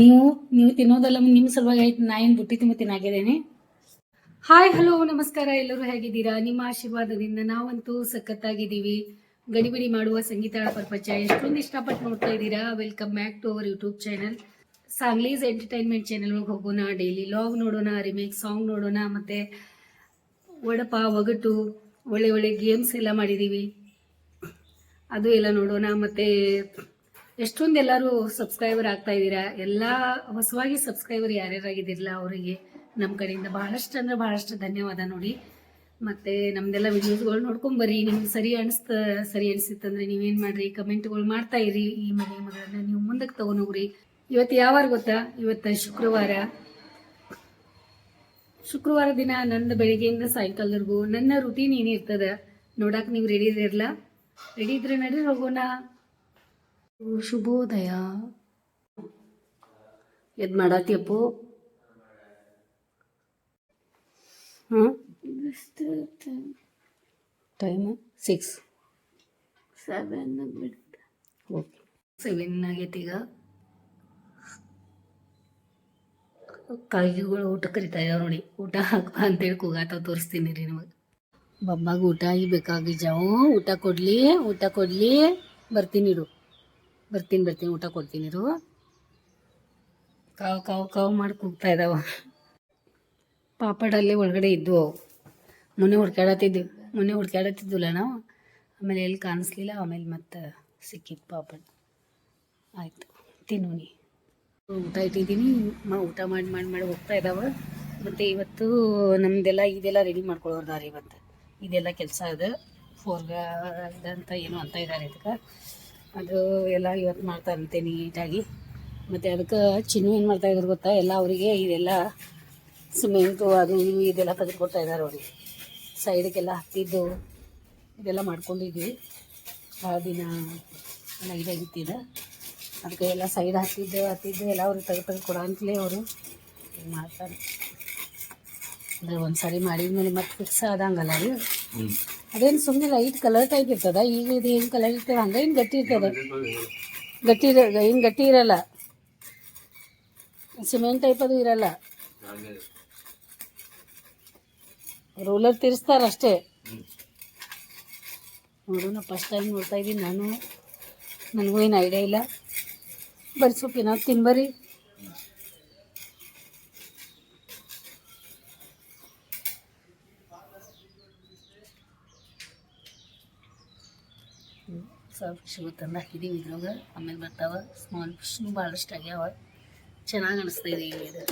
ನೀವು ನೀವು ತಿನ್ನೋದಲ್ಲ ನಿಮ್ಮ ಸಲುವಾಗಿ ಆಯ್ತು. ನಾ ಏನು ಬುಟ್ಟಿ ತಿನ್ನಾಗಿದ್ದೇನೆ. ಹಾಯ್ ಹಲೋ ನಮಸ್ಕಾರ. ಎಲ್ಲರೂ ಹೇಗಿದ್ದೀರಾ? ನಿಮ್ಮ ಆಶೀರ್ವಾದದಿಂದ ನಾವಂತೂ ಸಖತ್ತಾಗಿದ್ದೀವಿ. ಗಡಿಬಿಡಿ ಮಾಡುವ ಸಂಗೀತ ಪ್ರಪಂಚ ಎಷ್ಟೊಂದು ಇಷ್ಟಪಟ್ಟು ನೋಡ್ತಾ ಇದ್ದೀರಾ? Welcome back to our YouTube channel ಸಾಂಗ್ಲೀಸ್ entertainment channel ಒಳಗೆ ಹೋಗೋಣ. ಡೈಲಿ ಲಾಗ್ ನೋಡೋಣ ರಿಮೇಕ್ ಸಾಂಗ್ ನೋಡೋಣ, ಮತ್ತೆ ಒಡಪ, ಒಗಟು, ಒಳ್ಳೆ ಒಳ್ಳೆ ಗೇಮ್ಸ್ ಎಲ್ಲ ಮಾಡಿದ್ದೀವಿ. ಅದು ಎಲ್ಲ ನೋಡೋಣ, ಮತ್ತು ಎಷ್ಟೊಂದು ಎಲ್ಲರೂ ಸಬ್ಸ್ಕ್ರೈಬರ್ ಆಗ್ತಾ ಇದ್ದೀರಾ? ಎಲ್ಲ ಹೊಸವಾಗಿ ಸಬ್ಸ್ಕ್ರೈಬರ್ ಯಾರ್ಯಾರಾಗಿದ್ದಿರಲ್ಲ ಅವರಿಗೆ ನಮ್ಮ ಕಡೆಯಿಂದ ಬಹಳಷ್ಟು ಅಂದ್ರೆ ಬಹಳಷ್ಟು ಧನ್ಯವಾದ ನೋಡಿ. ಮತ್ತು ನಮ್ದೆಲ್ಲ ವಿಡಿಯೋಸ್ಗಳು ನೋಡ್ಕೊಂಬರ್ರಿ ನಿಮ್ಗೆ ಸರಿ ಅನಿಸ್ತ, ಸರಿ ಅನಿಸಿತ್ತಂದ್ರೆ ನೀವೇನು ಮಾಡ್ರಿ? ಕಮೆಂಟ್ಗಳು ಮಾಡ್ತಾ ಇರಿ ಈ ಮನೆ ಮಗಳನ್ನ. ನೀವು ಮುಂದಕ್ಕೆ ತೊಗೊಂಡೋಗ್ರಿ. ಇವತ್ತು ಯಾವಾರ ಗೊತ್ತಾ? ಇವತ್ತು ಶುಕ್ರವಾರ. ಶುಕ್ರವಾರ ದಿನ ನಂದು ಬೆಳಿಗ್ಗೆಯಿಂದ ಸಾಯಂಕಾಲದವರೆಗೂ ನನ್ನ ರುಟೀನ್ ಏನಿರ್ತದ ನೋಡಕ್ಕೆ ನೀವು ರೆಡಿ ಇರಲ್ಲ ರೆಡಿ ಇದ್ರೆ ನಡೀರಿ ಹೋಗೋಣ. ಶುಭೋದಯ. ಎದ್ ಮಾಡತ್ತೀಯಪ್ಪು ಹಾಂ time six seven okay seven ಆಗೈತಿ ಈಗ. ಕಾಯಿಗಳು ಊಟ ಕರಿತಾ ಇದಾವೆ ನೋಡಿ. ಊಟ ಅಂತ ಅಂತೇಳಿ ಕೂಗಾತ ತೋರಿಸ್ತೀನಿ ರೀ ನಿಮಗೆ. ಬಬ್ಬಾಗ ಊಟ ಬೇಕಾಗಿ ಜಾವು. ಊಟ ಕೊಡ್ಲಿ ಊಟ ಕೊಡ್ಲಿ. ಬರ್ತೀನಿ ಇರು ಬರ್ತೀನಿ ಬರ್ತೀನಿ, ಊಟ ಕೊಡ್ತೀನಿ ಇರು. ಕಾವು ಕಾವು ಕಾವು ಮಾಡಿ ಕೂಗ್ತಾ ಇದಾವ. ಪಾಪಡಲ್ಲಿ ಒಳಗಡೆ ಇದ್ವು. ಮೊನ್ನೆ ಹುಡ್ಕಾಡತ್ತಿದ್ವಿ ಮೊನ್ನೆ ಹುಡ್ಕಾಡತ್ತಿದ್ವಲ್ಲ ನಾವು. ಆಮೇಲೆ ಎಲ್ಲಿ ಕಾಣಿಸ್ಲಿಲ್ಲ, ಆಮೇಲೆ ಮತ್ತೆ ಸಿಕ್ಕಿತ್ತು ಪಾಪಡ್. ಆಯಿತು ತಿನ್ನೋನಿ ಊಟ ಇಟ್ಟಿದ್ದೀನಿ ಊಟ ಮಾಡಿ ಮಾಡಿ ಮಾಡಿ ಹೋಗ್ತಾ ಇದ್ದಾವೆ ಮತ್ತು ಇವತ್ತು ನಮ್ಮದೆಲ್ಲ ಇದೆಲ್ಲ ರೆಡಿ ಮಾಡ್ಕೊಳ್ಳೋರ್ದಾರೆ ಇವತ್ತು. ಇದೆಲ್ಲ ಕೆಲಸ ಅದು. ಫೋರ್ಗ ಅಂತ ಏನೋ ಅಂತ ಇದ್ದಾರೆ ಇದಕ್ಕೆ. ಅದು ಎಲ್ಲ ಇವತ್ತು ಮಾಡ್ತಾರಂತೆ ನೀಟಾಗಿ. ಮತ್ತು ಅದಕ್ಕೆ ಚಿನ್ನು ಏನು ಮಾಡ್ತಾ ಇದ್ರು ಗೊತ್ತಾ? ಎಲ್ಲ ಅವರಿಗೆ ಇದೆಲ್ಲ ಸಿಮೆಂಟು, ಅದು ಇವು ಇದೆಲ್ಲ ತೆಗೆದುಕೊಡ್ತಾ ಇದ್ದಾರೆ ಅವ್ರಿಗೆ ಸೈಡಿಗೆಲ್ಲ ಹತ್ತಿದ್ದು ಇದೆಲ್ಲ ಮಾಡ್ಕೊಂಡಿದ್ವಿ. ಭಾಳ ದಿನ ಎಲ್ಲ ಇದಾಗಿತ್ತಿದೆ. ಅದಕ್ಕೆ ಎಲ್ಲ ಸೈಡ್ ಹತ್ತಿದ್ದು ಹತ್ತಿದ್ದು ಎಲ್ಲ ಅವ್ರಿಗೆ ತೆಗೆದು ತೆಗೆದು ಕೊಡೋ ಅಂತಲೇ ಅವರು ಮಾಡ್ತಾರೆ. ಅಂದರೆ ಒಂದು ಸಾರಿ ಮಾಡಿದ್ಮೇಲೆ ಮತ್ತೆ ಫಿಕ್ಸ್ ಆದಂಗಲ್ಲ ಅದು. ಅದೇನು ಸುಮ್ಮನೆ ಲೈಟ್ ಕಲರ್ ಟೈಪ್ ಇರ್ತದ? ಈಗ ಇದು ಏನು ಕಲರ್ ಇರ್ತದೆ ಹಂಗೆ ಏನು ಗಟ್ಟಿ ಇರ್ತದೆ. ಗಟ್ಟಿ ಇರ ಏನು ಗಟ್ಟಿ ಇರಲ್ಲ. ಸಿಮೆಂಟ್ ಟೈಪ್ ಅದು ಇರಲ್ಲ. ರೋಲರ್ ತಿರ್ಸ್ತಾರೆ ಅಷ್ಟೇ. ನೋಡೋಣ ಫಸ್ಟ್ ಟೈಮ್ ನೋಡ್ತಾ ಇದ್ದೀನಿ ನಾನು. ನನಗೂ ಏನು ಐಡಿಯಾ ಇಲ್ಲ. ಬರ್ಸೋಕೆ ನಾವು ಏನಾದ್ರು ತಿನ್ಬರಿ ಸ್ವಲ್ಪ ಫಿಶ್ಗಳು ತಂದು ಹಾಕಿದ್ದೀವಿ ಇದ್ರೊಳಗೆ ಆಮೇಲೆ ಬರ್ತಾವೆ ಸ್ಮಾಲ್ ಫಿಶ್ನು ಭಾಳಷ್ಟು ಆಗ್ಯಾವ. ಚೆನ್ನಾಗಿ ಅನಿಸ್ತಾ ಈಗ ಇದು.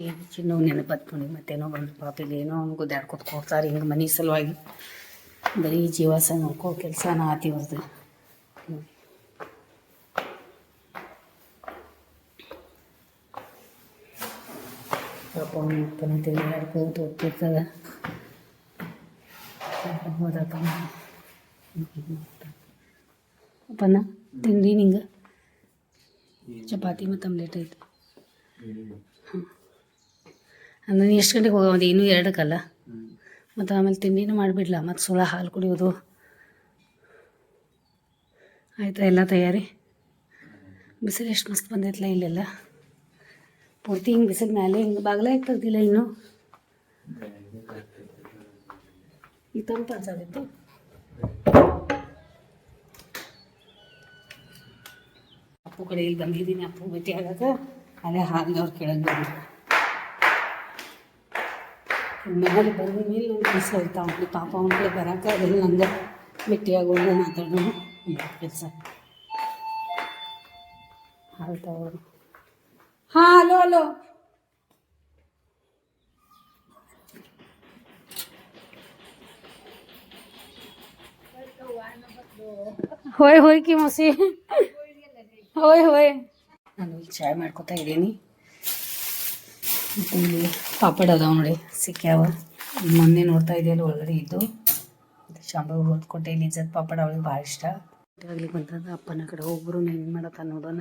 ಏನು ಚಿನ್ನ ನೆನಪತ್ತು ಮತ್ತೇನೋ ಬಂದು ಪಾಪಿಗೆ ಏನೋ ಅವ್ನು ಗುದ್ದಾಡ್ಕೊತ ಹೋಗ್ತಾರೆ ಹಿಂಗೆ ಮನೆ ಸಲುವಾಗಿ. ಬರೀ ಜೀವಾಸ ನೋಡ್ಕೋ ಕೆಲಸನ ಆತಿವ್ರದ್ದು ಪಾಪ ಅವನು ಅಪ್ಪನ ತಿರುಗಾಡ್ಕೋತ ಹೋಗ್ತಿರ್ತದ ಹೋದಪ್ಪ ಅಪ್ಪನ ತಿಂಡಿ ನಿಂಗೆ? ಚಪಾತಿ ಮತ್ತು ಆಮ್ಲೆಟ್ ಐತೆ. ಅಂದ್ರೆ ನೀ ಎಷ್ಟು ಗಂಟೆಗೆ ಹೋಗೋದು ಇನ್ನೂ ಎರಡಕ್ಕಲ್ಲ? ಮತ್ತು ಆಮೇಲೆ ತಿಂಡಿನೂ ಮಾಡಿಬಿಡ್ಲ, ಮತ್ತು ಸುಳ ಹಾಲು ಕುಡಿಯೋದು. ಆಯಿತಾ ಎಲ್ಲ ತಯಾರಿ? ಬಿಸಿಲು ಎಷ್ಟು ಮಸ್ತ್ ಬಂದೈತಲ್ಲ ಇಲ್ಲೆಲ್ಲ? ಪೂರ್ತಿ ಹಿಂಗೆ ಬಿಸಿಲು ಮೇಲೆ ಹಿಂಗೆ ಬಾಗಿಲ ತೆಗ್ದಿಲ್ಲ ಇನ್ನು? ಈ ತಂಪು ಅನ್ಸೋದಿತ್ತು ಅಪ್ಪು ಕಡೆ ಇಲ್ಲಿ ಬಂದಿದ್ದೀನಿ, ಅಪ್ಪು ಭೇಟಿ ಆಗಕ್ಕೆ ಅಲ್ಲೇ ಹಾಲಿನವ್ರು ಕೇಳಂಗೆ ಮೇಲೆ ಬಂದಿನಿ ಇಲ್ಲಿ ಒಂದು ಕೆಲಸ ಹೋಯ್ತಾ ಅವ್ನಿಗೆ ಪಾಪ ಅವ್ನ ಕಡೆ ಬರೋಕೆ ಅದೆಲ್ಲ ನಂಗೆ ಭೇಟಿಯಾಗೋದು ಮಾತಾಡೋಣ ಕೆಲಸ. ಆಯ್ತವರು ಹಾಂ, ಹಲೋ ಹಲೋ. ಹೋಯ್ ಹೋಯ್ ಕಿ ಮಸಿ. ಹೋಯ್ ಹೋಯ್. ನಾನು ಇಲ್ಲಿ ಚಾಯ್ ಮಾಡ್ಕೊತಾ ಇದ್ದೀನಿ. ಇಲ್ಲಿ ಪಾಪಡ್ ಅದಾವ ನೋಡಿ ಸಿಕ್ಕ್ಯಾವ ಮೊನ್ನೆ ನೋಡ್ತಾ ಇದೆಯಲ್ಲ ಒಳಗಡೆ ಇದ್ದು. ಶಾಂಬಾವು ಹೊತ್ಕೊಟ್ಟೆ, ಇಲ್ಲಿ ಇಜ್ಜತ್ ಪಾಪಡ್ ಅವಳಿಗೆ ಭಾಳ ಇಷ್ಟ. ಆಗ್ಲಿಕ್ಕೆ ಬಂತಂದ್ರೆ ಅಪ್ಪನ ಕಡೆ ಒಬ್ಬರು ಏನು ಮಾಡತ್ತ ನೋಡೋಣ.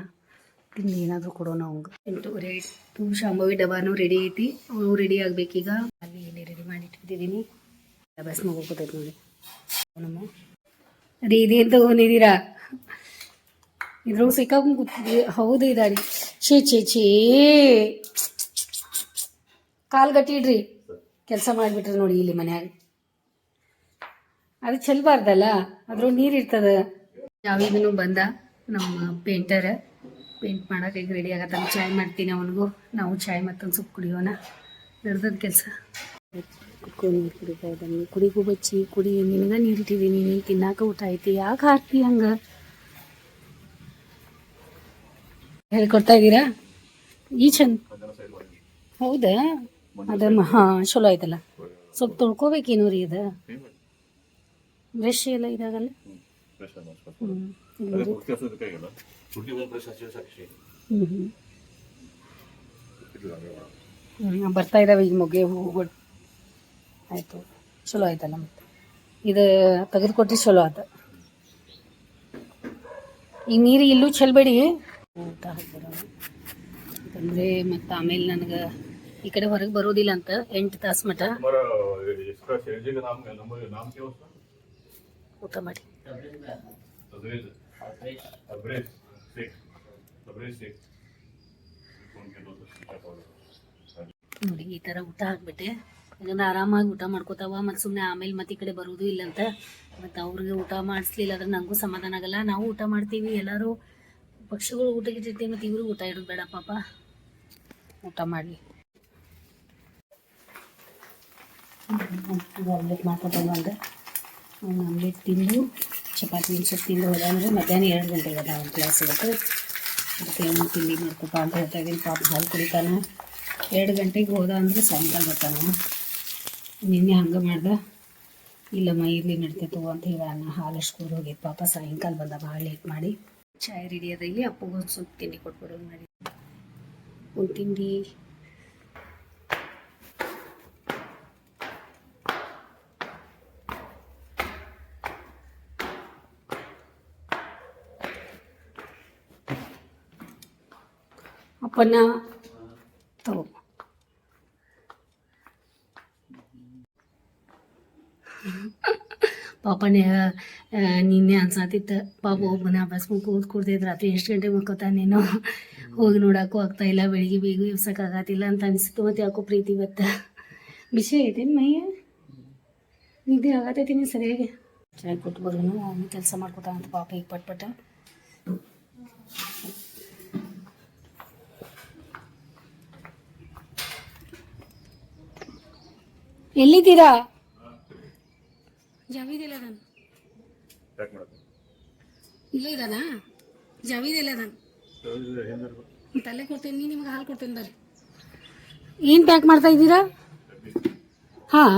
ತಿಂದು ಏನಾದರೂ ಕೊಡೋಣ ಅವಂಗೆ ಎಂಟೂವರೆ ಆಯ್ತು ಶಾಂಬವಿ ಡಬಾನು ರೆಡಿ ಐತಿ. ಅವು ರೆಡಿ ಆಗ್ಬೇಕೀಗ. ಅಲ್ಲಿ ಇಲ್ಲಿ ರೆಡಿ ಮಾಡಿ ಇಟ್ಬಿಟ್ಟಿದ್ದೀನಿ ಡಬಾಸ್ ಹೋಗ್ಕೊತೈತೆ ನೋಡಿ. ನಮ್ಮ ರೀ ಇದೇನು ತಗೊಂಡಿದ್ದೀರಾ? ಇದ್ರೊಳಗೆ ಸಿಕ್ಕಾಕೊಂಡು ಹೌದು ಇದಾರಿ ಛೇ ಛೇ ಛೇ. ಕಾಲ್ ಗಟ್ಟಿಡ್ರಿ ಕೆಲಸ ಮಾಡಿಬಿಟ್ರಿ ನೋಡಿ ಇಲ್ಲಿ ಮನ್ಯಾಗ. ಅದು ಚೆಲ್ಬಾರ್ದಲ್ಲ ಅದ್ರೊಳಗೆ ನೀರು ಇರ್ತದ. ಯಾವಿದನು ಬಂದ, ನಮ್ಮ ಪೇಂಟರ್ ಪೇಂಟ್ ಮಾಡಕ್ಕೆ ಈಗ ರೆಡಿ ಆಗತ್ತ ಚಾಯ್ ಮಾಡ್ತೀನಿ ಅವನಿಗೂ. ನಾವು ಚಾಯ್ ಮತ್ತೊಂದು ಸ್ವಲ್ಪ ಕುಡಿಯೋಣ. ನಡೆದದ ಕೆಲಸ. ನೀರು ಕುಡಿತಾ ಇದ್ದಾನೆ. ಕುಡಿಗೂ ಬಚ್ಚಿ ಕುಡಿ, ನಿನಗ ನೀರು ಇಟ್ಟಿದ್ದೀನಿ ನೀನು ತಿನ್ನಾಕ ಊಟ ಐತಿ. ಯಾಕೆ ಹಾಕ್ತಿ ಹಂಗ? ಹೇಳ್ಕೊಡ್ತಾ ಇದ್ದೀರಾ? ಈ ಚಂದ. ಹೌದಾ? ಅದ ಹಾಂ, ಚಲೋ ಆಯ್ತಲ್ಲ. ಸ್ವಲ್ಪ ತೊಳ್ಕೊಬೇಕೇನು ರೀ ಇದು ಬ್ರಷ್ ಎಲ್ಲ ಇದಾಗಲ್ಲ? ಬರ್ತಾ ಇದಾವೆ ಈಗ ಮೊಗೆ ಹೂಗಳು ಆಯಿತು. ಚಲೋ ಆಯ್ತಲ್ಲ ಮತ್ತೆ ಇದು ತೆಗೆದುಕೊಟ್ರಿ ಚಲೋ ಆತ. ಈ ನೀರು ಇಲ್ಲೂ ಚೆಲ್ಬೇಡಿ. ಊಟ ಯಾಕಂದರೆ ಆಮೇಲೆ ನನಗೆ ಈ ಕಡೆ ಹೊರಗೆ ಬರೋದಿಲ್ಲ ಅಂತ ಎಂಟು ತಾಸು ಮಟ. ಊಟ ಮಾಡಿ. ನೋಡಿ, ಈ ಥರ ಊಟ ಹಾಕ್ಬಿಟ್ಟೆ. ಯಾಕಂದ್ರೆ ಆರಾಮಾಗಿ ಊಟ ಮಾಡ್ಕೋತಾವ, ಮತ್ತು ಸುಮ್ಮನೆ ಆಮೇಲೆ ಮತ್ತೆ ಈ ಕಡೆ ಬರೋದು ಇಲ್ಲ ಅಂತ ಮತ್ತು ಅವ್ರಿಗೆ ಊಟ ಮಾಡಿಸ್ಲಿಲ್ಲ ಅಂದ್ರೆ ನನಗೂ ಸಮಾಧಾನ ಆಗಲ್ಲ. ನಾವು ಊಟ ಮಾಡ್ತೀವಿ, ಎಲ್ಲರೂ ಪಕ್ಷಿಗಳು ಊಟಕ್ಕೆ ಇಟ್ಟಿರ್ತೀವಿ ಮತ್ತು ಇವರು ಊಟ ಇಡೋದು ಬೇಡ ಪಾಪ. ಊಟ ಮಾಡಿ ಆಮ್ಲೆಟ್ ಅಂದ್ರೆ, ಅವ್ನು ಆಮ್ಲೆಟ್ ತಿಂದು ಚಪಾತಿ ಸ್ವಲ್ಪ ತಿಂದು ಹೋದ ಅಂದರೆ ಮಧ್ಯಾಹ್ನ ಎರಡು ಗಂಟೆಗೆ ಅದ ಒಂದು ಕ್ಲಾಸ್ ಇವತ್ತು ಅದಕ್ಕೆ ಏನು ತಿಂಡಿ ಮಾಡ್ಕೊಪ್ಪ ಅಂತ ಹೇಳ್ತಾ ಇದ್ದೀನಿ ಪಾಪ ಹಾಲು ಕುಡಿತಾನೆ. ಎರಡು ಗಂಟೆಗೆ ಹೋದ ಅಂದರೆ ಸಾಯಂಕಾಲ ಬರ್ತಾನ. ನಿನ್ನೆ ಹಂಗೆ ಮಾಡ್ದೆ? ಇಲ್ಲಮ್ಮ, ಇರ್ಲಿ ನಡ್ತೈತು ಅಂತ ಹೇಳೋಣ ಹಾಲಷ್ಟು ಕುಡಿದು ಹೋಗಿದ್ದು ಪಾಪ ಸಾಯಂಕಾಲ ಬಂದ ಭಾಳ ಲೇಟ್ ಮಾಡಿ. ಚಾಯ್ ರೆಡಿ ಅದ. ಇಲ್ಲಿ ಅಪ್ಪಗೂ ಒಂದು ಸ್ವಲ್ಪ ತಿಂಡಿ ಕೊಟ್ಬಿಡೋದು ಮಾಡಿ. ಒಂದು ತಿಂಡಿ. ಅಪ್ಪನ ತಗೋ. ಪಾಪನೇ ನಿನ್ನೆ ಅನ್ಸತ್ತಿತ್ತು ಪಾಪ ಒಬ್ಬನ ಬಸ್ ಕೂತ್ ಕೂಡ್ತಿದ್ದು ರಾತ್ರಿ ಎಷ್ಟು ಗಂಟೆ ಮಕ್ಕೋತ ನೀನು? ಹೋಗಿ ನೋಡಕ್ಕೂ ಆಗ್ತಾ ಇಲ್ಲ ಬೆಳಿಗ್ಗೆ ಬೇಗ ಎಬ್ಸಕ್ಕಾಗತ್ತಿಲ್ಲ ಅಂತ ಅನಿಸ್ತು ಮತ್ತು ಯಾಕೋ ಪ್ರೀತಿ ಇವತ್ತು? ಬಿಸಿ ಐತೇನು ಮೈಯ? ನಿದ್ದೆ ಆಗತೈತಿ ನೀನು ಸರಿಯಾಗಿ? ಚೆನ್ನಾಗಿ ಕೊಟ್ಟು ಬರೋನು ಅವನು ಕೆಲಸ ಮಾಡ್ಕೊತಾನ ಅಂತ ಪಾಪ ಈಗ ಪಟ್ ಪಟ ಎಲ್ಲಿದ್ದೀರಾ? ಜಾವೀದ್ ಇಲ್ಲ ನಾನು ಇಲ್ಲ ಇದಾನ? ಜಾವೀದ್ ಇಲ್ಲ ನಾನು ತಲೆ ಕೊಡ್ತೇನೆ ನೀ ನಿಮ್ಗೆ ಹಾಲು ಕೊಡ್ತೀನಿ ಬರ್ರಿ. ಏನು ಪ್ಯಾಕ್ ಮಾಡ್ತಾ ಇದ್ದೀರಾ? ಹಾಂ.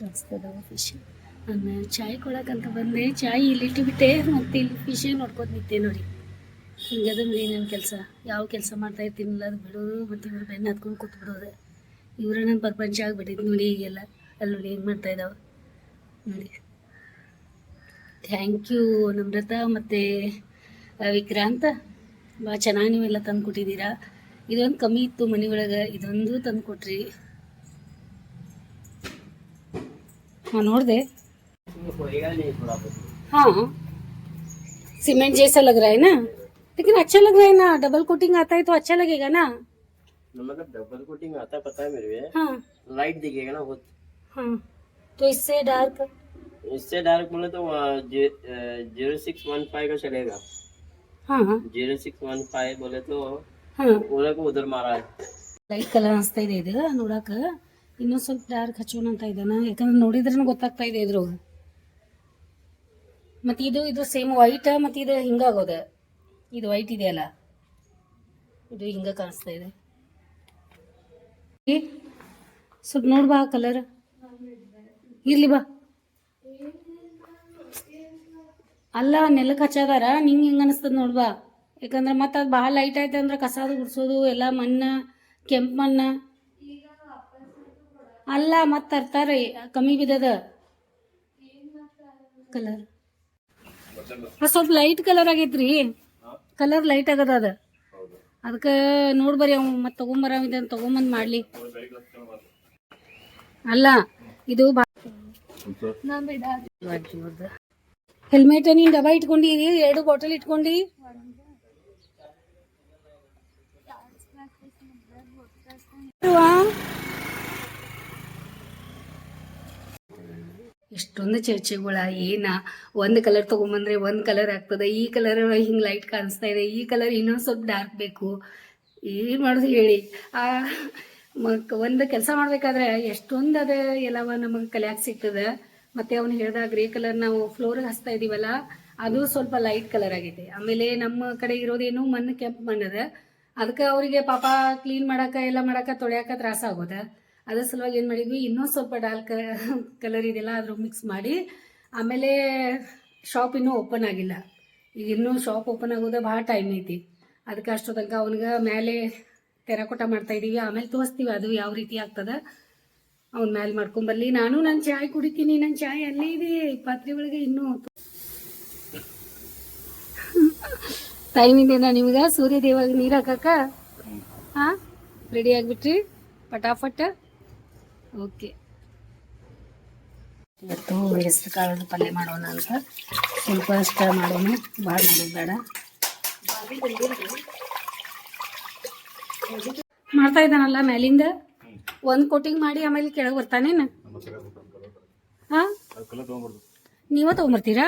ಕಾಣಿಸ್ತದ ಫಿಶ್ ನಾನು ಚಾಯ್ ಕೊಡಕ್ಕಂತ ಬಂದೆ. ಚಾಯ್ ಇಲ್ಲಿಟ್ಟು ಬಿಟ್ಟೆ ಮತ್ತೆ ಇಲ್ಲಿ ಫಿಶೇ ನೋಡ್ಕೊತ ನಿಂತೆ ನೋಡಿ. ಹಿಂಗದ ಅದ್ರ ನನ್ನ ಕೆಲಸ ಯಾವ ಕೆಲಸ ಮಾಡ್ತಾ ಇರ್ತೀನಿಲ್ಲ ಅದು ಬಿಡೋದು ಮತ್ತು ಇವ್ರು ಬೆನ್ನ ಹತ್ಕೊಂಡು ಕೂತ್ಬಿಡೋದು. ಬಿಡೋದು ಇವರ ನನ್ನ ಪ್ರಪಂಚ ಆಗಿಬಿಟ್ಟಿದ್ದು ನೋಡಿ ಈಗೆಲ್ಲ. ಅಲ್ಲಿ ನೋಡಿ ಏನು ಮಾಡ್ತಾ ಇದ್ದಾವೆ ನೋಡಿ ಥ್ಯಾಂಕ್ ಯು ನಮ್ರತಾ ಮತ್ತು ವಿಕ್ರಾಂತ ಭಾಳ ಚೆನ್ನಾಗಿ ನೀವೆಲ್ಲ ತಂದು ಕೊಟ್ಟಿದ್ದೀರಾ ಇದೊಂದು ಕಮ್ಮಿ ಇತ್ತು ಮನೆ ಒಳಗೆ ಇದೊಂದು ತಂದು ಕೊಟ್ರಿ ಹಾಂ ನೋಡಿದೆ हाँ सीमेंट जैसा लग रहा है ना लेकिन अच्छा लग रहा है ना डबल कोटिंग आता है तो अच्छा लगेगा ना मतलब डबल कोटिंग आता है पता है मेरे को हाँ लाइट दिखेगा ना बहुत हाँ तो इससे डार्क इससे डार्क बोले तो जीरो सिक्स वन फाइव का चलेगा हाँ हाँ जीरो सिक्स वन फाइव बोले तो हाँ उधर को उधर मारा है ಲೈಟ್ ಕಲರ್ ಅನಿಸ್ತಾ ಇದೆ ಇದು ನೋಡಾಕ ಇನ್ನೊಂದು ಸ್ವಲ್ಪ ಡಾರ್ಕ್ ಹಚ್ಚೋಣ ಅಂತ ಇದ್ದಾನ ಯಾಕಂದ್ರೆ ನೋಡಿದ್ರೂ ಗೊತ್ತಾಗ್ತಾ ಇದೆ ಇದ್ರೊಳಗ ಮತ್ತು ಇದು ಇದು ಸೇಮ್ ವೈಟ್ ಮತ್ತು ಇದು ಹಿಂಗಾಗೋದ ಇದು ವೈಟ್ ಇದೆಯಲ್ಲ ಇದು ಹಿಂಗ ಕಾಣಿಸ್ತಾ ಇದೆ ಏ, ಸ್ವಲ್ಪ ನೋಡ್ ಬಾ ಕಲರ್ ಇರ್ಲಿ ಬಾ. ಅಲ್ಲ ನೆಲಕ್ಕೆ ಹಚ್ಚದಾರ ನಿಂಗೆ ಹೆಂಗೆ ಅನಿಸ್ತದ ನೋಡ್ಬಾ ಯಾಕಂದ್ರೆ ಮತ್ತೆ ಅದು ಭಾಳ ಲೈಟ್ ಆಯ್ತು ಅಂದ್ರೆ ಕಸಾದು ಗುಡ್ಸೋದು, ಎಲ್ಲ ಮಣ್ಣು, ಕೆಂಪು ಮಣ್ಣು. ಅಲ್ಲ, ಮತ್ತೆ ತರ್ತಾರೆ ಕಮ್ಮಿ ಬಿದ್ದದ. ಕಲರ್ ಸ್ವಲ್ಪ ಲೈಟ್ ಕಲರ್ ಆಗೈತ್ರಿ ಕಲರ್ ಲೈಟ್ ಆಗದ ಅದ. ಅದಕ್ಕೆ ನೋಡ್ಬರಿ ಅವ್ ಮತ್ತೆ ತಗೊಂಬರ ತಗೊಂಬಂದು ಮಾಡ್ಲಿ. ಅಲ್ಲ, ಇದು ಹೆಲ್ಮೆಟ್ ನೀನ್ ಡಬ್ಬ ಇಟ್ಕೊಂಡಿರಿ, ಎರಡು ಬಾಟಲ್ ಇಟ್ಕೊಂಡಿ. ಎಷ್ಟೊಂದು ಚರ್ಚೆಗಳ, ಏನ? ಒಂದು ಕಲರ್ ತೊಗೊಂಬಂದ್ರೆ ಒಂದು ಕಲರ್ ಆಗ್ತದೆ, ಈ ಕಲರ್ ಹಿಂಗೆ ಲೈಟ್ ಕಾಣಿಸ್ತಾ ಇದೆ, ಈ ಕಲರ್ ಇನ್ನೊಂದು ಸ್ವಲ್ಪ ಡಾರ್ಕ್ ಬೇಕು. ಏನು ಮಾಡೋದು ಹೇಳಿ? ಆ ಮಕ್ ಒಂದು ಕೆಲಸ ಮಾಡ್ಬೇಕಾದ್ರೆ ಎಷ್ಟೊಂದು ಅದ ಎಲ್ಲವ ನಮಗೆ ಕಲಿಯಾಕ ಸಿಗ್ತದೆ. ಮತ್ತೆ ಅವ್ನು ಹೇಳ್ದ ಗ್ರೇ ಕಲರ್ ನಾವು ಫ್ಲೋರ್ ಹಚ್ತಾ ಇದೀವಲ್ಲ, ಅದು ಸ್ವಲ್ಪ ಲೈಟ್ ಕಲರ್ ಆಗೈತೆ. ಆಮೇಲೆ ನಮ್ಮ ಕಡೆ ಇರೋದೇನು ಮಣ್ಣು ಕೆಂಪು ಮಣ್ಣದ, ಅದಕ್ಕೆ ಅವರಿಗೆ ಪಾಪ ಕ್ಲೀನ್ ಮಾಡಾಕ ಎಲ್ಲ ಮಾಡಾಕ ತೊಳ್ಯಾಕ ತ್ರಾಸ ಆಗೋದ. ಅದ್ರ ಸಲುವಾಗಿ ಏನು ಮಾಡಿದ್ವಿ ಇನ್ನೂ ಸ್ವಲ್ಪ ಡಾರ್ಕ್ ಕಲರ್ ಇದೆಲ್ಲ ಅದ್ರ ಮಿಕ್ಸ್ ಮಾಡಿ, ಆಮೇಲೆ ಶಾಪ್ ಇನ್ನೂ ಓಪನ್ ಆಗಿಲ್ಲ. ಈಗ ಇನ್ನೂ ಶಾಪ್ ಓಪನ್ ಆಗೋದ ಭಾಳ ಟೈಮ್ ಐತಿ. ಅದಕ್ಕೆ ಅಷ್ಟೋ ತನಕ ಅವನಿಗೆ ಮೇಲೆ ತೆರಕೋಟ ಮಾಡ್ತಾ ಇದೀವಿ. ಆಮೇಲೆ ತೋರಿಸ್ತೀವಿ ಅದು ಯಾವ ರೀತಿ ಆಗ್ತದ. ಅವ್ನ ಮೇಲೆ ಮಾಡ್ಕೊಂಬರ್ಲಿ ನಾನು ನನ್ನ ಚಾಯ್ ಕುಡಿತೀನಿ. ನನ್ನ ಚಾಯ್ ಅಲ್ಲೇ ಇದೆ. ಪಾತ್ರೆ ಒಳಗೆ ಇನ್ನೂ ಟೈಮ್ ಇದೆನಾ ನಿಮ್ಗೆ? ಸೂರ್ಯ ದೇವಾಗ ನೀರು ಹಾಕಕ್ಕ? ಹಾಂ? ರೆಡಿ ಆಗಿಬಿಟ್ರಿ? ಪಟಾಫಟ್? ಓಕೆ ಇವತ್ತು ಹೆಸರು ಕಾಳದ ಪಲ್ಯ ಮಾಡೋಣ ಅಂತ. ಸ್ವಲ್ಪ ಅಷ್ಟ ಮಾಡೋಣ. ಭಾಳ ಮಾಡೋದು ಬೇಡ. ಮಾಡ್ತಾ ಇದ್ದಾನಲ್ಲ ಮೇಲಿಂದ ಒಂದ್ ಕೋಟಿಂಗ್ ಮಾಡಿ ಆಮೇಲೆ ಕೆಳಗೆ ಬರ್ತಾನೇನು ಹಾ? ನೀವ ತೊಗೊಂಬರ್ತೀರಾ?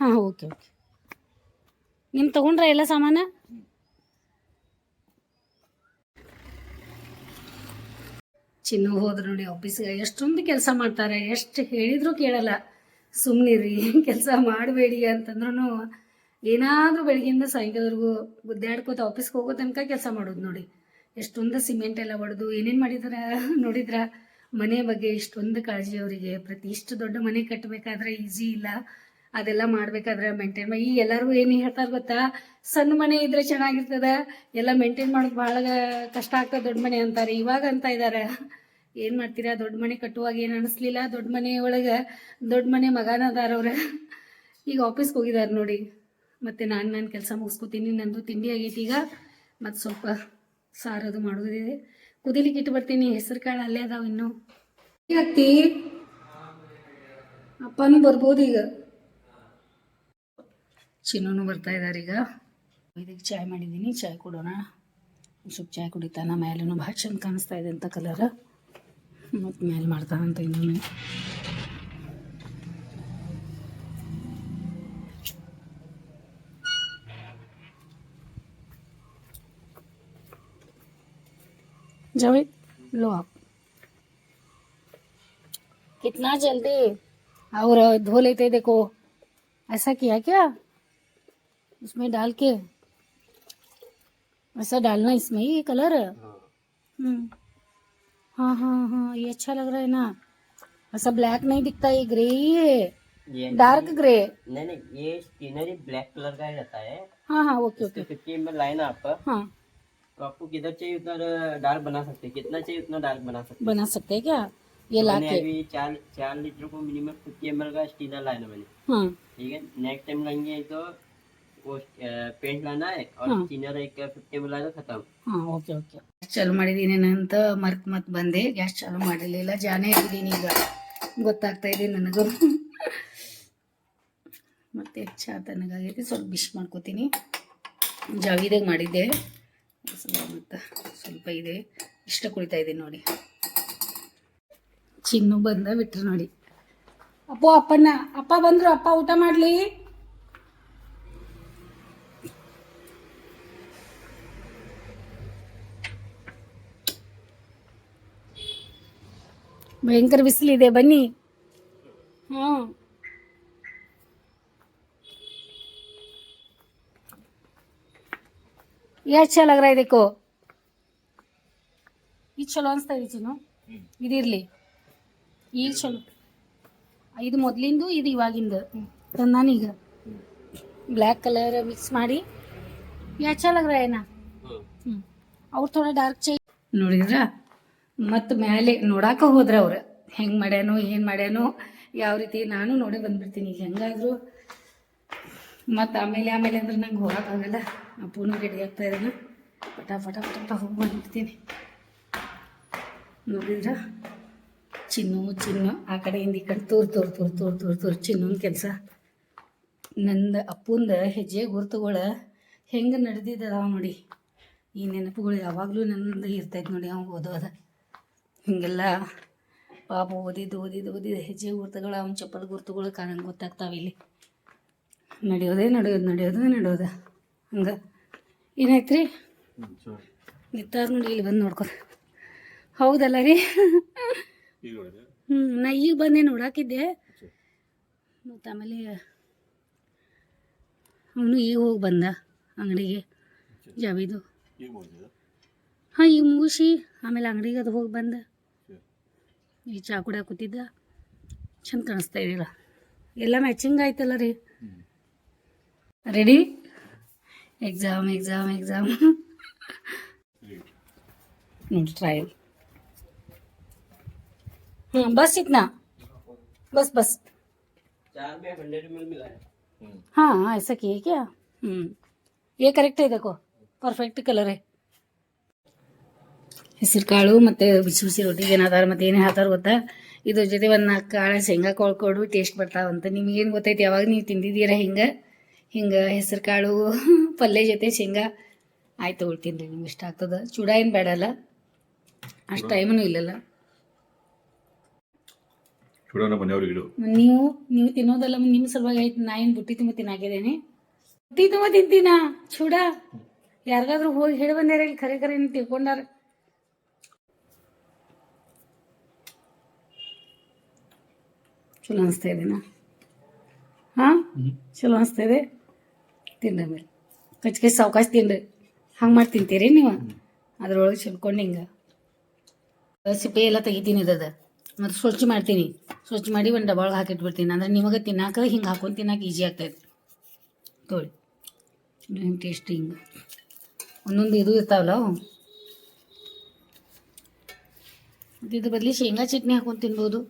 ಹಾಂ, ಓಕೆ ಓಕೆ. ನಿಮ್ ತಗೊಂಡ್ರ ಎಲ್ಲ ಸಾಮಾನ? ಚಿನ್ನು ಹೋದ್ರು ನೋಡಿ ಆಫೀಸ್ಗೆ ಎಷ್ಟೊಂದು ಕೆಲಸ ಮಾಡ್ತಾರೆ. ಎಷ್ಟು ಹೇಳಿದ್ರು ಕೇಳಲ್ಲ. ಸುಮ್ಮನಿರಿ ಕೆಲಸ ಮಾಡಬೇಡಿ ಅಂತಂದ್ರೂ ಏನಾದರೂ ಬೆಳಗ್ಗೆಯಿಂದ ಸಾಯಂಕಾಲವರೆಗೂ ಗುದ್ದಾಡ್ಕೋತ ಆಫೀಸ್ಗೆ ಹೋಗೋ ತನಕ ಕೆಲಸ ಮಾಡೋದು ನೋಡಿ. ಎಷ್ಟೊಂದು ಸಿಮೆಂಟ್ ಎಲ್ಲ ಹೊಡೆದು ಏನೇನು ಮಾಡಿದಾರ ನೋಡಿದ್ರ? ಮನೆ ಬಗ್ಗೆ ಇಷ್ಟೊಂದು ಕಾಳಜಿ ಅವರಿಗೆ. ಪ್ರತಿ ಇಷ್ಟು ದೊಡ್ಡ ಮನೆ ಕಟ್ಟಬೇಕಾದ್ರೆ ಈಸಿ ಇಲ್ಲ. ಅದೆಲ್ಲ ಮಾಡ್ಬೇಕಾದ್ರೆ ಮೇಂಟೈನ್ ಮಾಡಿ ಈ ಎಲ್ಲರೂ ಏನು ಹೇಳ್ತಾರೆ ಗೊತ್ತಾ? ಸಣ್ಣ ಮನೆ ಇದ್ರೆ ಚೆನ್ನಾಗಿರ್ತದ, ಎಲ್ಲ ಮೇಂಟೈನ್ ಮಾಡೋದು ಭಾಳ ಕಷ್ಟ ಆಗ್ತದೆ ದೊಡ್ಡ ಮನೆ ಅಂತಾರೆ. ಇವಾಗ ಅಂತ ಇದ್ದಾರೆ ಏನು ಮಾಡ್ತೀರಾ? ದೊಡ್ಡ ಮನೆ ಕಟ್ಟುವಾಗ ಏನು ಅನಿಸ್ಲಿಲ್ಲ? ದೊಡ್ಡ ಮನೆ ಒಳಗೆ ದೊಡ್ಡ ಮನೆ ಮಗನ ಅದಾರವ್ರ ಈಗ ಆಫೀಸ್ಗೆ ಹೋಗಿದ್ದಾರೆ ನೋಡಿ. ಮತ್ತು ನಾನು ನಾನು ಕೆಲಸ ಮುಗಿಸ್ಕೊತೀನಿ, ನಂದು ತಿಂಡಿ ಆಗೈತಿ ಈಗ. ಮತ್ತು ಸ್ವಲ್ಪ ಸಾರದು ಮಾಡೋದಿದೆ. ಕುದಿಲಿಕ್ಕೆ ಇಟ್ಟು ಬರ್ತೀನಿ, ಹೆಸರು ಕಾಳು ಅಲ್ಲೇ ಅದಾವ ಇನ್ನು. ಆಗ್ತಿ? ಅಪ್ಪನೂ ಬರ್ಬೋದು ಈಗ. ಚಿನ್ನೂ ಬರ್ತಾ ಇದ್ದಾರೆ ಈಗ. ಇದಕ್ಕೆ ಚಾಯ್ ಮಾಡಿದ್ದೀನಿ, ಚಾಯ್ ಕೊಡೋಣ. ಸ್ವಲ್ಪ ಚಾಯ್ ಕುಡಿತಾನ ಮೇಲೂ ಭಾಳ ಚಂದ ಕಾಣಿಸ್ತಾ ಇದೆ ಅಂತ ಕಲರ್ ಮತ್ತು ಮೇಲೆ ಮಾಡ್ತಾನಂತ ಇನ್ನೊಮ್ಮೆ. जावेद लो आप। कितना जल्दी? और धो लेते देखो। ऐसा किया क्या? इसमें डाल के? ऐसा डालना इसमें ये कलर? हम्म। हाँ हाँ हाँ ये अच्छा लग रहा है ना। ऐसा ब्लैक नहीं दिखता ये ग्रे ही है। ये डार्क ग्रे। नहीं नहीं ये स्किनरी ब्लैक कलर का ही रहता है। हाँ हाँ ओके ओके। लाइन आपका। हाँ। तो आपको किधर चाहिए उधर डार्क बना सकते हैं कितना चाहिए उतना डार्क बना सकते बना सकते हैं क्या ये हैं ला मैंने के अभी चार चार लीटर को मिनिमम फिफ्टी एम का स्टीनर लाना मैंने हाँ ठीक है नेक्स्ट टाइम लेंगे तो वो पेंट लाना है और हाँ। स्टीनर एक फिफ्टी एम लाना खत्म ಹಾಂ ಓಕೆ ಓಕೆ ಚಾಲು ಮಾಡಿದ್ದೀನಿ ಅಂತ ಮರ್ತ್ ಮತ್ತೆ ಬಂದೆ ಗ್ಯಾಸ್ ಚಾಲು ಮಾಡಿರಲಿಲ್ಲ ಜಾನೇ ಆಗಿದ್ದೀನಿ ಈಗ ಗೊತ್ತಾಗ್ತಾ ಇದೆ ನನಗೂ ಮತ್ತೆ ಚಾ ತಣ್ಣಗಾಗೈತಿ ಸ್ವಲ್ಪ ಬಿಸಿ ಮಾಡ್ಕೋತೀನಿ ಜಾವಿದಾಗ ಮಾಡಿದ್ದೆ ಮತ್ತು ಸ್ವಲ್ಪ ಇದೆ. ಇಷ್ಟ ಕುಡಿತಾ ಇದ್ದೀನಿ ನೋಡಿ. ಚಿನ್ನು ಬಂದ ಬಿಟ್ರು ನೋಡಿ. ಅಪ್ಪೋ ಅಪ್ಪನ ಅಪ್ಪ ಬಂದ್ರು. ಅಪ್ಪ, ಊಟ ಮಾಡಲಿ. ಭಯಂಕರ ಬಿಸಿಲಿದೆ. ಬನ್ನಿ. ಹಾಂ ಎಷ್ಟು ಚಲೋ ಆಗ್ರ ಇದಕ್ಕೂ? ಇದು ಚಲೋ ಅನಿಸ್ತಾ ಇದೆ ಚೀನು ಇದಿರಲಿ. ಈಗ ಚಲೋ. ಇದು ಮೊದಲಿಂದು, ಇದು ಇವಾಗಿಂದು. ನಾನೀಗ ಬ್ಲ್ಯಾಕ್ ಕಲರ್ ಮಿಕ್ಸ್ ಮಾಡಿ. ಎಷ್ಟು ಚಲೋ ಆಗ್ರ ಏನ? ಹ್ಞೂ ಅವ್ರು ಥೋಡ ಡಾರ್ಕ್ ಚೈ ನೋಡಿದ್ರ? ಮತ್ತು ಮೇಲೆ ನೋಡಾಕ ಹೋದ್ರ ಅವ್ರು. ಹೆಂಗೆ ಮಾಡ್ಯಾನೋ, ಏನು ಮಾಡ್ಯಾನೋ, ಯಾವ ರೀತಿ ನಾನು ನೋಡೇ ಬಂದ್ಬಿಡ್ತೀನಿ. ಹೆಂಗಾದರೂ? ಮತ್ತು ಆಮೇಲೆ ಆಮೇಲೆ ಅಂದ್ರೆ ನಂಗೆ ಹೋಗೋಕ್ಕಾಗಲ್ಲ ಅಪ್ಪನೂ ರೆಡಿ ಆಗ್ತಾ ಇದ್ದಾನೆ. ಪಟ ಪಟ ಪಟ ಪಟ ಹೋಗಿ ಬಂದಿರ್ತೀನಿ ನೋಡಿದ್ರ? ಚಿನ್ನು ಚಿನ್ನು, ಆ ಕಡೆಯಿಂದ ಈ ಕಡೆ ತೋರ್ ತೋರ್ ತೋರ್ ತೋರ್ ತೋರ್ ತೋರ್ ಚಿನ್ನೊಂದು ಕೆಲಸ. ನಂದು ಅಪ್ಪಂದ ಹೆಜ್ಜೆ ಗುರುತುಗಳ ಹೆಂಗೆ ನಡೆದಿದ್ದ ನೋಡಿ. ಈ ನೆನಪುಗಳು ಯಾವಾಗಲೂ ನನ್ನದು ಇರ್ತೈತೆ ನೋಡಿ ಅವ್ನು ಓದೋದ. ಹೀಗೆಲ್ಲ ಪಾಪ ಓದಿದ್ದು ಓದಿದ್ದು ಓದಿದ್ದು ಹೆಜ್ಜೆ ಗುರುತುಗಳು ಅವ್ನ ಚಪ್ಪಲ್ ಗುರುತುಗಳು ಕಾಣಂಗೆ ಗೊತ್ತಾಗ್ತಾವೆ ಇಲ್ಲಿ. ನಡೆಯೋದೇ ನಡೆಯೋದು, ನಡೆಯೋದೇ ನಡೆಯೋದ. ಹಂಗೆ. ಏನಾಯ್ತು ರೀ ನಿತ್ತಾಗ ನೋಡಿ ಇಲ್ಲಿ ಬಂದು ನೋಡ್ಕೊ. ಹೌದಲ್ಲ ರೀ? ಹ್ಞೂ ನಾ ಈಗ ಬಂದೆ ನೋಡಾಕಿದ್ದೆ. ಮತ್ತು ಆಮೇಲೆ ಅವನು ಈಗ ಹೋಗಿ ಬಂದ ಅಂಗಡಿಗೆ. ನೋಡಿದೆ ಹಾಂ ಈಗ ಮುಗಿಸಿ. ಆಮೇಲೆ ಅಂಗಡಿಗೆ ಅದು ಹೋಗಿ ಬಂದ. ಈ ಚಾ ಕುಡಿಯಾಕ ಕೂತಿದ್ದ. ಚಂದ ಕಾಣಿಸ್ತಾ ಇದೀರ ಎಲ್ಲ ಮ್ಯಾಚಿಂಗ್ ಆಯ್ತಲ್ಲ ರೀ. Ready ಎಕ್ಸಾಮ್ ಎಕ್ಸಾಮ್ ಎಕ್ಸಾಮ್ ನೋಡಿ ಟ್ರಯಲ್ ಹ್ಞೂ बस इतना बस बस चार में हंड्रेड एम मिला है हाँ ऐसा किए क्या हम्म ये करेक्ट है देखो ಪರ್ಫೆಕ್ಟ್ ಕಲರ್ है ಹೆಸರು ಕಾಳು ಮತ್ತು ಬಿಸಿ ಬಿಸಿ ರೊಟ್ಟಿಗೆ ಏನಾದಾರ ಮತ್ತು ಏನೇ ಹಾತಾರ ಗೊತ್ತಾ ಇದ್ರ ಜೊತೆ ಒಂದು ನಾಲ್ಕು ಕಾಳು ಶೇಂಗಾ ಕಾಳು ಕೊಡು ಟೇಸ್ಟ್ ಬರ್ತಾವಂತ ನಿಮಗೇನು ಗೊತ್ತೈತಿ ಯಾವಾಗ ನೀವು ತಿಂದಿದ್ದೀರಾ ಹಿಂಗೆ ಹಿಂಗೆ ಹೆಸರು ಕಾಳು ಪಲ್ಯ ಜೊತೆ ಶೇಂಗಾ. ಆಯ್ತು ಉಳ್ತೀನಿ ರೀ ನಿಮ್ಗೆ ಇಷ್ಟ ಆಗ್ತದೆ. ಚೂಡ ಏನು ಬೇಡಲ್ಲ ಅಷ್ಟು ಟೈಮೂ ಇಲ್ಲಲ್ಲ. ನೀವು ನೀವು ತಿನ್ನೋದಲ್ಲ ನಿಮ್ಮ ಸಲುವಾಗಿ ಆಯ್ತು. ನಾ ಏನು ಬುಟ್ಟಿ ತುಂಬ ತಿನ್ನಾಕಿದ್ದೇನೆ ಬುಟ್ಟಿ ತುಂಬ ತಿಂತೀನ? ಚೂಡ? ಯಾರಿಗಾದ್ರೂ ಹೋಗಿ ಹೇಳಿ ಬಂದ್ಯಾರ ಇಲ್ಲಿ ಖರೆ ಖರೆ ತಿಳ್ಕೊಂಡಾರ. ಚಲೋ ಅನಿಸ್ತಾ ಇದೆನಾ ಹಾ? ಚಲೋ ಅನಿಸ್ತಾ ಇದೆ. ತಿನ್ರಿ ಮೇಲೆ ಕಚ್ ಕಚ್ ಸಾವ್ಕಾಶ ತಿನ್ರಿ ಹಂಗೆ ಮಾಡಿ ತಿಂತೀರಿ ನೀವು? ಅದ್ರೊಳಗೆ ಚೆಲ್ಕೊಂಡು ಹಿಂಗೆ. ಸಿಪ್ಪೆ ಎಲ್ಲ ತೆಗಿತೀನಿ ಇದ್ದದ ಮತ್ತು ಸ್ವಚ್ಛ ಮಾಡ್ತೀನಿ. ಸ್ವಚ್ಛ ಮಾಡಿ ಒಂದು ಡಬ್ಬೊಳಗೆ ಹಾಕಿಟ್ಬಿಡ್ತೀನಿ. ಅಂದ್ರೆ ನಿಮಗೆ ತಿನ್ನಾಕ ಹಿಂಗೆ ಹಾಕೊಂಡು ತಿನ್ನಕ್ಕೆ ಈಜಿ ಆಗ್ತೈತೆ. ತೋಳಿ. ಹಿಂಗೆ ಟೇಸ್ಟ್ ಹಿಂಗೆ ಒಂದೊಂದು ಇದು ಇರ್ತಾವಲ್ಲ. ಮತ್ತು ಇದ್ರ ಬದಲಿ ಶೇಂಗಾ ಚಟ್ನಿ ಹಾಕೊಂಡು ತಿನ್ಬೋದು.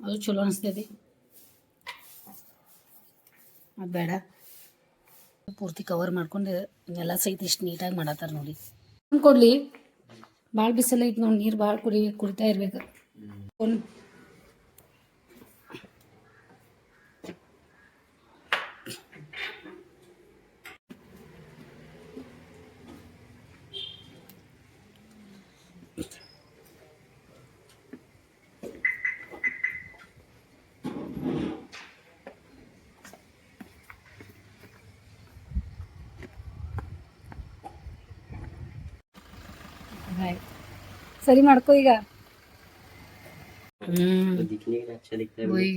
ಅದು ಚಲೋ ಅನಿಸ್ತೈತಿ. ಅದು ಬೇಡ. ಪೂರ್ತಿ ಕವರ್ ಮಾಡ್ಕೊಂಡು ಎಲ್ಲ ಸಹಿತ ಇಷ್ಟು ನೀಟಾಗಿ ಮಾಡತ್ತಾರ ನೋಡಿ. ಕೊಡ್ಲಿ ಭಾಳ ಬಿಸಿಲು ನೋಡಿ, ನೀರು ಭಾಳ ಕುಡಿ ಕುಡಿತಾ ಇರ್ಬೇಕು. ಸರಿ ಮಾಡ್ಕೋ ಈಗ हम्म तो दिखने में अच्छा दिखता है वही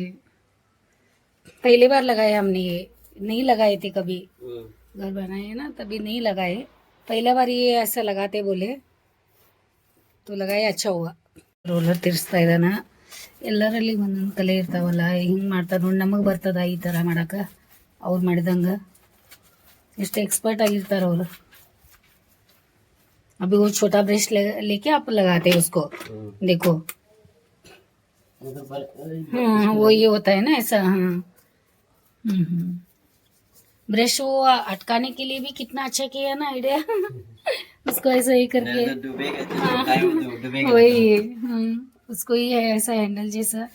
पहली बार लगाया हमने ये नहीं लगाए थे कभी हम्म, घर बनाए ना तभी नहीं लगाए पहला बार ये ऐसा लगाते बोले तो लगाए अच्छा हुआ ರೋಲರ್ ತಿರ್ಸ್ತಾ ಇದ್ದಾನ ಎಲ್ಲರಲ್ಲಿ ಒಂದೊಂದು ಕಲೆ ಇರ್ತಾವಲ್ಲ ಹಿಂಗೆ ಮಾಡ್ತಾರೆ ನೋಡಿ ನಮಗೆ ಬರ್ತದ ಈ ಥರ ಮಾಡಕ್ಕೆ ಅವ್ರು ಮಾಡಿದಂಗೆ ಎಷ್ಟು ಎಕ್ಸ್ಪರ್ಟ್ ಆಗಿರ್ತಾರೆ ಅವರು अभी वो छोटा ब्रश ले, लेके आप लगाते हैं उसको। हम्म। देखो। हाँ वो ये होता है ना ऐसा हाँ। ब्रश वो अटकाने के लिए भी कितना अच्छा किया ना आइडिया। उसको ऐसा ही करके। तो तो डूब- डूबेगा वही हाँ, उसको ही है ऐसा हैंडल जैसा।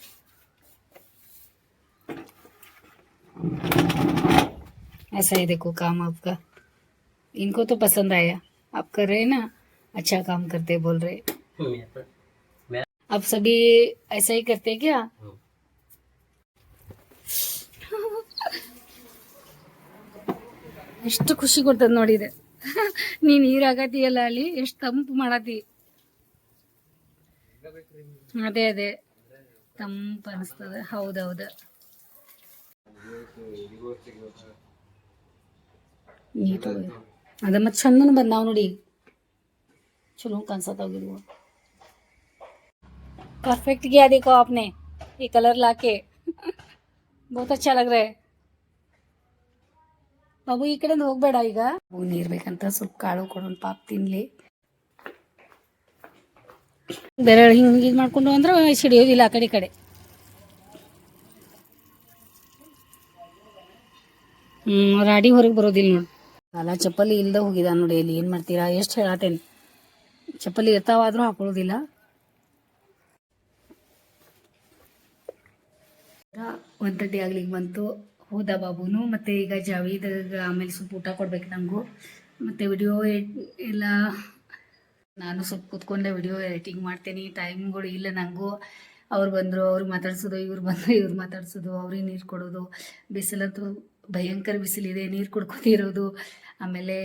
ऐसा ही देखो काम आपका। इनको तो पसंद आया। आप कर रहे हैं ना अच्छा काम करते बोल रहे मेरा तो- मेरा अब सभी ऐसा ही करते हैं क्या हम्म, ಎಷ್ಟು ಖುಷಿ ಕೊಡ್ತದ ನೋಡಿದೆ ನೀ ನೀರ್ ಹಾಕತಿಯಲ್ಲ ಅಲ್ಲಿ ಎಷ್ಟು ತಂಪು ಮಾಡತಿ ಅದೇ ಅದೇ ತಂಪು ಅನಿಸ್ತದ ಹೌದೌದ ನೀಟ್ ಅದ ಮತ್ತೆ ಚಂದನು ಬಂದಾವ ನೋಡಿ ಚಲೋ ಕಾಣಿಸತ್ತಾವ परफेक्ट किया देखो आपने ये कलर लाके बहुत अच्छा लग रहा है ಬಾಬು ಈ ಕಡೆ ಹೋಗ್ಬೇಡ ಈಗ ನೀರ್ ಬೇಕಂತ ಸ್ವಲ್ಪ ಕಾಳು ಕೊಡೋಣ ಪಾಪ ತಿನ್ಲಿ ಬೇರೆ ಹಿಂಗೆ ಇದು ಮಾಡ್ಕೊಂಡು ಅಂದ್ರೆ ಸಿಡಿಯೋದಿಲ್ಲ ಆ ಕಡೆ ಈ ಕಡೆ ಹ್ಮ್ ರಾಡಿ ಹೊರಗೆ ಬರೋದಿಲ್ಲ ನೋಡಿ ಕಾಲ ಚಪ್ಪಲಿ ಇಲ್ಲದೆ ಹೋಗಿದ ನೋಡಿ ಇಲ್ಲಿ ಏನು ಮಾಡ್ತೀರಾ? ಎಷ್ಟು ಹೇಳತ್ತೇನೆ ಚಪ್ಪಲಿ ಇರ್ತಾವಾದರೂ ಹಾಕೊಳ್ಳೋದಿಲ್ಲ. ಒನ್ ತರ್ಟಿ ಆಗ್ಲಿಕ್ಕೆ ಬಂತು. ಹೋದ ಬಾಬುನು, ಮತ್ತು ಈಗ ಜಾವೀದ್ ಆಮೇಲೆ ಸ್ವಲ್ಪ ಊಟ ಕೊಡ್ಬೇಕು ನನಗೂ ಮತ್ತು ವಿಡಿಯೋ ಎಲ್ಲ ನಾನು ಸ್ವಲ್ಪ ಕೂತ್ಕೊಂಡೆ, ವಿಡಿಯೋ ಎಡಿಟಿಂಗ್ ಮಾಡ್ತೀನಿ. ಟೈಮ್ಗಳು ಇಲ್ಲ ನನಗೂ ಅವ್ರು ಬಂದರು, ಅವ್ರು ಮಾತಾಡ್ಸೋದು, ಇವ್ರು ಬಂದರು, ಇವ್ರು ಮಾತಾಡ್ಸೋದು, ಅವ್ರಿಗೆ ನೀರು ಕೊಡೋದು. ಬಿಸಿಲಂತೂ ಭಯಂಕರ ಬಿಸಿಲಿದೆ, ನೀರು ಕುಡ್ಕೊತಿರೋದು ಆಮೇಲೆ,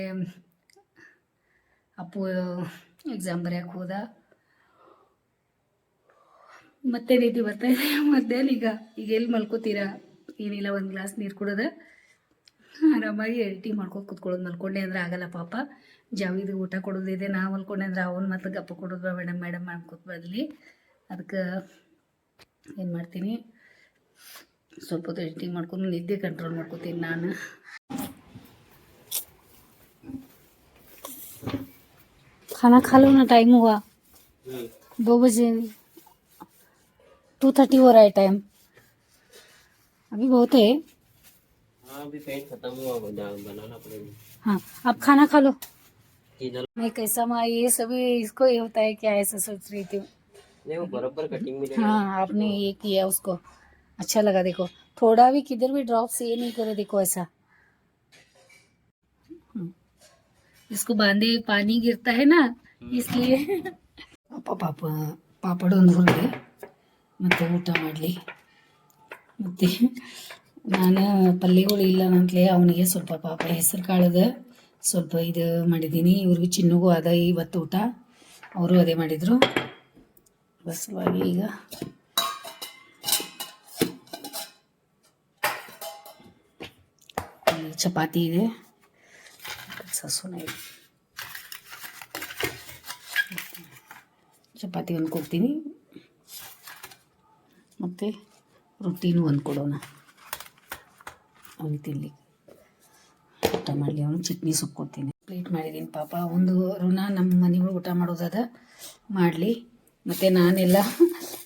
ಅಪ್ಪು ಎಕ್ಸಾಮ್ ಬರೆಯೋಕೆ ಹೋದ. ಮತ್ತೆ ರೀತಿ ಬರ್ತಾ ಇದೆ? ಮಧ್ಯಾಹ್ನ ಈಗ ಈಗ ಎಲ್ಲಿ ಮಲ್ಕೋತೀರಾ? ಏನಿಲ್ಲ, ಒಂದು ಗ್ಲಾಸ್ ನೀರು ಕುಡೋದ. ಆರಾಮಾಗಿ ಎಲ್ಟಿ ಮಾಡ್ಕೊಂಡು ಕುತ್ಕೊಳ್ಳೋದು, ಮಲ್ಕೊಂಡೆ ಅಂದ್ರೆ ಆಗಲ್ಲ ಪಾಪ. ಜಾವಿದು ಊಟ ಕೊಡೋದಿದೆ ನಾ ಮಲ್ಕೊಂಡೆ ಅಂದ್ರೆ ಅವನು ಮತ್ತೆ ಗಪ್ಪ ಕೊಡೋದು ಮೇಡಮ್ ಮೇಡಮ್ ಮಾಡ್ಕೊತ ಬದಲಿ ಅದಕ್ಕೆ ಏನು ಮಾಡ್ತೀನಿ? ಸ್ವಲ್ಪ ಹೊತ್ತು ಎಡಿಟಿಂಗ್ ಮಾಡ್ಕೊಂಡು ನಿದ್ದೆ ಕಂಟ್ರೋಲ್ ಮಾಡ್ಕೋತೀನಿ ನಾನು खाना खा लो ना टाइम हुआ दो बजे टू थर्टी हो रहा है टाइम अभी बहुत है हाँ अभी पेंट खत्म हुआ बना- बनाना पड़ेगा हाँ अब खाना खा लो इधर मैं कैसा माँ ये सभी इसको ये होता है क्या ऐसा सोच रही थी नहीं वो बराबर कटिंग मिलेगा हाँ आपने ये किया उसको अच्छा लगा देखो थोड़ा भी किधर भी ड्रॉप से ये नहीं करे देखो ऐसा हम्म। इसको बांधे पानी गिरता है ना इसलिए ಪಾಪ ಪಾಪ ಪಾಪಡ ಒಂದು ಹೊರಗೆ ಮತ್ತು ಊಟ ಮಾಡಲಿ ಮತ್ತು ನಾನು ಪಲ್ಯಗಳು ಇಲ್ಲ ಅಂತಲೇ ಅವನಿಗೆ ಸ್ವಲ್ಪ ಪಾಪ ಹೆಸರು ಕಾಳದ ಸ್ವಲ್ಪ ಇದು ಮಾಡಿದ್ದೀನಿ ಇವ್ರಿಗೂ ಚಿನ್ನಗೂ ಅದ ಇವತ್ತು ಊಟ ಅವರು ಅದೇ ಮಾಡಿದರು ಬಸವಾಗಿ ಈಗ ಚಪಾತಿ ಇದೆ ಸಸುನ ಇದೆ ಚಪಾತಿ ಒಂದು ಕೊಡ್ತೀನಿ. ಮತ್ತು ರೊಟ್ಟಿನೂ ಒಂದು ಕೊಡೋಣ. ಅವನು ತಿನ್ನಲಿಕ್ಕೆ ಊಟ ಮಾಡಲಿ ಅವನು ಚಟ್ನಿ ಸೊಪ್ಪು ಕೊಡ್ತೀನಿ. ಪ್ಲೇಟ್ ಮಾಡಿದ್ದೀನಿ ಪಾಪ. ಒಂದು ಋಣ ನಮ್ಮ ಮನೆಗಳು ಊಟ ಮಾಡೋದಾದ. ಮಾಡಲಿ. ಮತ್ತು ನಾನೆಲ್ಲ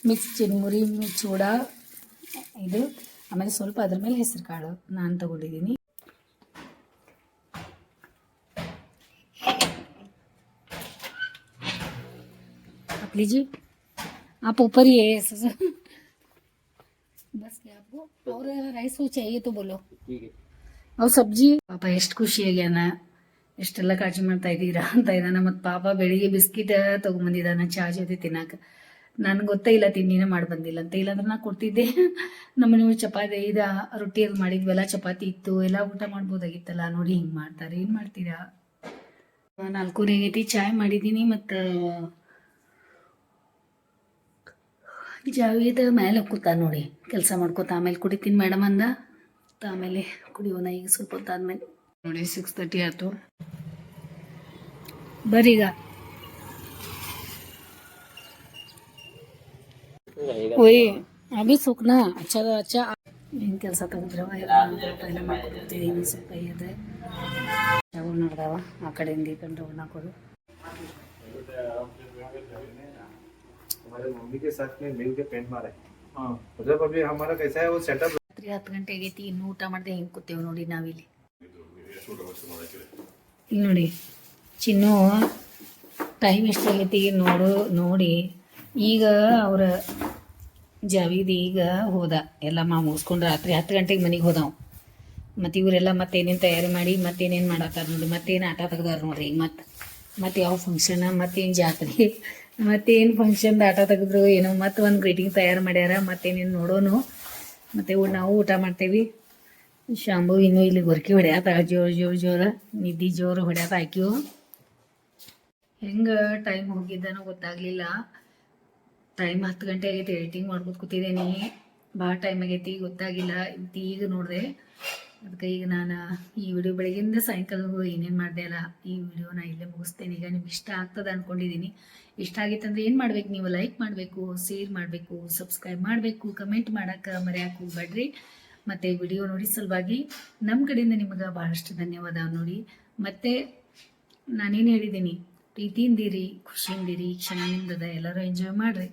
ಮಿಕ್ಸ್ ಚಿನ್ಮುರಿ ಚೂಡ ಇದು. ಆಮೇಲೆ ಸ್ವಲ್ಪ ಅದ್ರ ಮೇಲೆ ಹೆಸರು ಕಾಳು ನಾನು ತಗೊಂಡಿದ್ದೀನಿ. लीजिए आप ऊपर ही है ऐसे से। बस क्या आपको और राइस वो चाहिए तो बोलो ठीक है ಅವು ಸಬ್ಜಿ ಪಾಪ ಎಷ್ಟು ಖುಷಿ ಆಗ್ಯಾನ ಎಷ್ಟೆಲ್ಲ ಕಾಳಜಿ ಮಾಡ್ತಾ ಇದ್ದೀರಾ ಅಂತ ಇದ್ದಾನ ಮತ್ತು ಪಾಪ ಬೆಳಿಗ್ಗೆ ಬಿಸ್ಕಿಟ್ ತೊಗೊಂಬಂದಿದ್ದಾನ ಚಾ ಜೊತೆ ತಿನ್ನಕ್ಕೆ ನನಗೆ ಗೊತ್ತೇ ಇಲ್ಲ ತಿಂಡಿನೇ ಮಾಡಿ ಬಂದಿಲ್ಲ ಅಂತ ಇಲ್ಲಾಂದ್ರೆ ನಾ ಕೊಡ್ತಿದ್ದೆ ನಮ್ಮ ನೀವು ಚಪಾತಿ ಇದು ರೊಟ್ಟಿ ಅದು ಮಾಡಿದ್ವಲ್ಲ ಚಪಾತಿ ಇತ್ತು ಎಲ್ಲ ಊಟ ಮಾಡ್ಬೋದಾಗಿತ್ತಲ್ಲ ನೋಡಿ ಹಿಂಗೆ ಮಾಡ್ತಾರೆ ಏನು ಮಾಡ್ತೀರಾ ನಾಲ್ಕೂವರೆ ಆಗೈತಿ ಚಾಯ್ ಮಾಡಿದ್ದೀನಿ ಮತ್ತು ಜಾವೀದ್ ಮೇಲೆ ಕೂತ ನೋಡಿ. ಕೆಲಸ ಮಾಡ್ಕೋತ ಆಮೇಲೆ ಕುಡಿತೀನಿ ಮೇಡಮ್ ಅಂದ. ಆಮೇಲೆ ಕುಡಿಯೋಣ ಈಗ ಸ್ವಲ್ಪ ಹೊತ್ತಾದ್ಮೇಲೆ ನೋಡಿ ಸಿಕ್ಸ್ ತರ್ಟಿ ಆಯಿತು. ಬರೀಗ ಓಯ್ ಅಭಿ ಸುಕ್ನಾ ಅಚ್ಚ ಅಚ್ಚ ಏನು ಕೆಲಸ ತಗೊಂಡ್ರವ ಎಲ್ಲ ಮಾಡ್ಕೊಡ್ತೀವಿ. ಏನು ಸ್ವಲ್ಪ ಇದೆ. ಅವು ನೋಡ್ದವ. ಆ ಕಡೆಯಿಂದ ಈ ಕಡೆ ಹಾಕೋದು. हमारे मम्मी के साथ में मिल के पेंट मारे हाँ मतलब अभी हमारा कैसा है वो सेटअप ರಾತ್ರಿ ಹತ್ತು ಗಂಟೆ ಆಗೈತಿ ಇನ್ನೂ ಊಟ ಮಾಡದೆ ಹಿಂಗೆ ಕೂತೇವೆ ನೋಡಿ ನಾವಿಲ್ಲಿ ಎಷ್ಟು ಊಟ ಮಾಡ್ತೀವಿ ಮಾಡೋಕ್ಕಿದೆ ಇಲ್ಲಿ ನೋಡಿ ಚಿನ್ನು ಟೈಮ್ ಎಷ್ಟಾಗೈತಿ ನೋಡು ನೋಡಿ ಈಗ ಅವರ ಜಾವೀದ್ ಈಗ ಹೋದ ಎಲ್ಲ ಮಾ ಮುಗಿಸ್ಕೊಂಡು ರಾತ್ರಿ ಹತ್ತು ಗಂಟೆಗೆ ಮನೆಗೆ ಹೋದವು ಮತ್ತು ಇವರೆಲ್ಲ ಮತ್ತೇನೇನು ತಯಾರಿ ಮಾಡಿ ಮತ್ತೇನೇನು ಮಾಡತ್ತಾರ ನೋಡಿ ಮತ್ತೇನು ಆಟ ತೆಗ್ದಾರ ನೋಡ್ರಿ ಈಗ ಮತ್ತೆ ಮತ್ತೆ ಯಾವ ಫಂಕ್ಷನ್ ಮತ್ತೇನು ಜಾತ್ರೆ ಮತ್ತೇನು ಫಂಕ್ಷನ್ ಆಟ ತೆಗೆದ್ರು, ಏನೋ ಮತ್ತೆ ಒಂದು ಗ್ರೀಟಿಂಗ್ ತಯಾರು ಮಾಡ್ಯಾರ, ಮತ್ತೇನೇನು ನೋಡೋನು. ಮತ್ತೆ ನಾವು ಊಟ ಮಾಡ್ತೇವಿ. ಶಾಂಭು ಇನ್ನು ಇಲ್ಲಿ ಗೊರ್ಕಿ ಹೊಡ್ಯಾತ, ಜೋರು ಜೋರು ಜೋರ, ನಿದ್ದಿ ಜೋರು ಹೊಡ್ಯಾತ ಹಾಕಿವು ಹೆಂಗೆ ಟೈಮ್ ಹೋಗಿದ್ದಾನೋ ಗೊತ್ತಾಗ್ಲಿಲ್ಲ. ಟೈಮ್ ಹತ್ತು ಗಂಟೆ ಆಗೈತಿ ಎಡಿಟಿಂಗ್ ಮಾಡ್ಕೊತ ಕೂತಿದ್ದೇನೆ. ಭಾಳ ಟೈಮ್ ಆಗೈತಿ, ಗೊತ್ತಾಗಿಲ್ಲ. ಈಗ ನೋಡಿದೆ. ಅದಕ್ಕೆ ಈಗ ನಾನು ಈ ವಿಡಿಯೋ ಬೆಳಗಿಂದ ಸಾಯಂಕಾಲ ಏನೇನು ಮಾಡಿದೆ ಅಲ್ಲ, ಈ ವಿಡಿಯೋನ ಇಲ್ಲೇ ಮುಗಿಸ್ತೇನೆ. ಈಗ ನಿಮ್ಗೆ ಇಷ್ಟ ಆಗ್ತದೆ ಅಂದ್ಕೊಂಡಿದ್ದೀನಿ ಇಷ್ಟ ಆಗಿತ್ತಂದ್ರೆ ಏನು ಮಾಡ್ಬೇಕು ನೀವು? ಲೈಕ್ ಮಾಡಬೇಕು ಶೇರ್ ಮಾಡಬೇಕು ಸಬ್ಸ್ಕ್ರೈಬ್ ಮಾಡಬೇಕು ಕಮೆಂಟ್ ಮಾಡೋಕೆ ಮರೆಯೋಕೆ ಹೋಗ್ಬೇಡ್ರಿ ಮತ್ತು ವಿಡಿಯೋ ನೋಡಿ ಸಲುವಾಗಿ ನಮ್ಮ ಕಡೆಯಿಂದ ನಿಮಗೆ ಭಾಳಷ್ಟು ಧನ್ಯವಾದ ನೋಡಿ. ಮತ್ತು ನಾನೇನು ಹೇಳಿದ್ದೀನಿ ಪ್ರೀತಿಯಿಂದಿರಿ ಖುಷಿಯಿಂದಿರಿ ಕ್ಷಣ ನಿಮ್ದದ ಎಲ್ಲರೂ ಎಂಜಾಯ್ ಮಾಡಿರಿ.